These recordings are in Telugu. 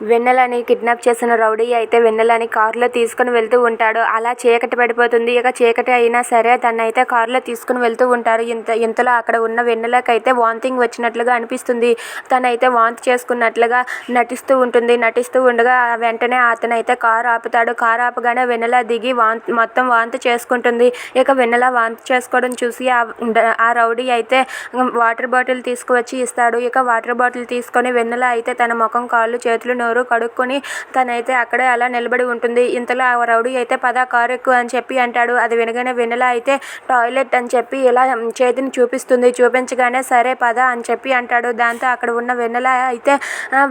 వెన్నెలని కిడ్నాప్ చేసిన రౌడీ అయితే వెన్నెలని కారులో తీసుకుని వెళ్తూ ఉంటాడు. అలా చీకటి పడిపోతుంది. ఇక చీకటి అయినా సరే తనైతే కారులో తీసుకుని వెళ్తూ ఉంటారు. ఇంత ఇంతలో అక్కడ ఉన్న వెన్నెలకైతే వాంతింగ్ వచ్చినట్లుగా అనిపిస్తుంది. తనైతే వాంతి చేసుకున్నట్లుగా నటిస్తూ ఉంటుంది. నటిస్తూ ఉండగా వెంటనే అతనైతే కారు ఆపుతాడు. కారు ఆపగానే వెన్నెల దిగి వాంతి మొత్తం వాంతి చేసుకుంటుంది. ఇక వెన్నెల వాంతి చేసుకోవడం చూసి ఆ ఆ రౌడీ అయితే వాటర్ బాటిల్ తీసుకువచ్చి ఇస్తాడు. ఇక వాటర్ బాటిల్ తీసుకొని వెన్నెల అయితే తన ముఖం కాళ్ళు చేతులు నోరు కడుక్కొని తనైతే అక్కడే అలా నిలబడి ఉంటుంది. ఇంతలో ఆ రౌడీ అయితే పద కారు ఎక్కువ అని చెప్పి అంటాడు. అది వినగానే వెన్నెల అయితే టాయిలెట్ అని చెప్పి ఇలా చేతిని చూపిస్తుంది. చూపించగానే సరే పద అని చెప్పి అంటాడు. దాంతో అక్కడ ఉన్న వెన్నెల అయితే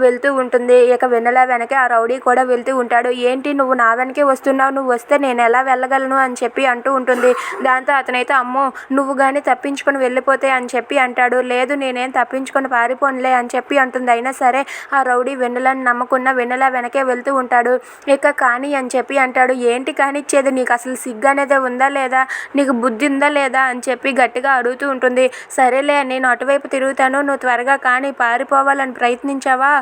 వెళ్తూ ఉంటుంది. ఇక వెన్నెల వెనకే ఆ రౌడీ కూడా వెళ్తూ ఉంటాడు. ఏంటి నువ్వు నా వెనకే వస్తున్నావు? నువ్వు వస్తే నేను ఎలా వెళ్ళగలను? అని చెప్పి అంటూ ఉంటుంది. దాంతో అతనైతే అమ్మో నువ్వు కానీ తప్పించుకొని వెళ్ళిపోతే అని చెప్పి అంటాడు. లేదు నేనేం తప్పించుకొని పారిపోనులే అని చెప్పి అంటుంది. అయినా సరే ఆ రౌడీ వెన్నెలను నమ్మ నమ్మకున్న వెన్నెల వెనకే వెళ్తూ ఉంటాడు. ఇక కానీ అని చెప్పి అంటాడు. ఏంటి కానిచ్చేది నీకు అసలు సిగ్గు అనేది ఉందా లేదా? నీకు బుద్ధి ఉందా లేదా? అని చెప్పి గట్టిగా అడుగుతూ ఉంటుంది. సరేలే నేను అటువైపు తిరుగుతాను. నువ్వు త్వరగా కానీ పారిపోవాలని ప్రయత్నించావా?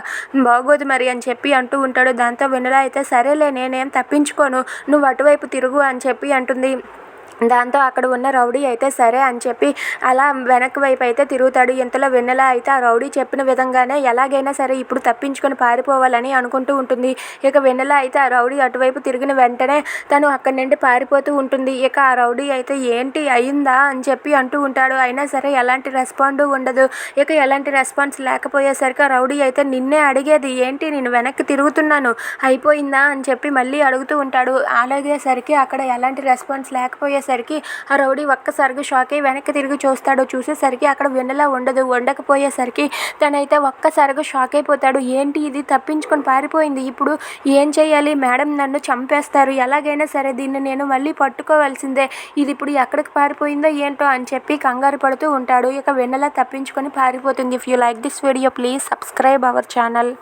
బాగోదు మరి అని చెప్పి అంటూ ఉంటాడు. దాంతో వెన్నెల అయితే సరేలే నేనేం తప్పించుకోను. నువ్వు అటువైపు తిరుగు అని చెప్పి అంటుంది. దాంతో అక్కడ ఉన్న రౌడీ అయితే సరే అని చెప్పి అలా వెనక్కి వైపు అయితే తిరుగుతాడు. ఇంతలో వెన్నెల అయితే ఆ రౌడీ చెప్పిన విధంగానే ఎలాగైనా సరే ఇప్పుడు తప్పించుకొని పారిపోవాలని అనుకుంటూ ఉంటుంది. ఇక వెన్నెల అయితే ఆ రౌడీ అటువైపు తిరిగిన వెంటనే తను అక్కడి నుండి పారిపోతూ ఉంటుంది. ఇక ఆ రౌడీ అయితే ఏంటి అయిందా అని చెప్పి అంటూ ఉంటాడు. అయినా సరే ఎలాంటి రెస్పాండ్ ఉండదు. ఇక ఎలాంటి రెస్పాన్స్ లేకపోయేసరికి ఆ రౌడీ అయితే నిన్నే అడిగేది ఏంటి నేను వెనక్కి తిరుగుతున్నాను? అయిపోయిందా? అని చెప్పి మళ్ళీ అడుగుతూ ఉంటాడు. అలాగేసరికి అక్కడ ఎలాంటి రెస్పాన్స్ లేకపోయే వచ్చేసరికి ఆ రౌడీ ఒక్కసారిగా షాక్ అయ్యి వెనక్కి తిరిగి చూస్తాడు చూసేసరికి అక్కడ వెన్నెలా ఉండదు ఉండకపోయేసరికి తనైతే ఒక్కసారిగా షాక్ అయిపోతాడు. ఏంటి ఇది? తప్పించుకొని పారిపోయింది. ఇప్పుడు ఏం చేయాలి? మేడం నన్ను చంపేస్తారు. ఎలాగైనా సరే దీన్ని నేను మళ్ళీ పట్టుకోవాల్సిందే. ఇది ఇప్పుడు ఎక్కడికి పారిపోయిందో ఏంటో అని చెప్పి కంగారు పడుతూ ఉంటాడు. ఇక వెన్నెల తప్పించుకొని పారిపోతుంది. If you like this video please subscribe our channel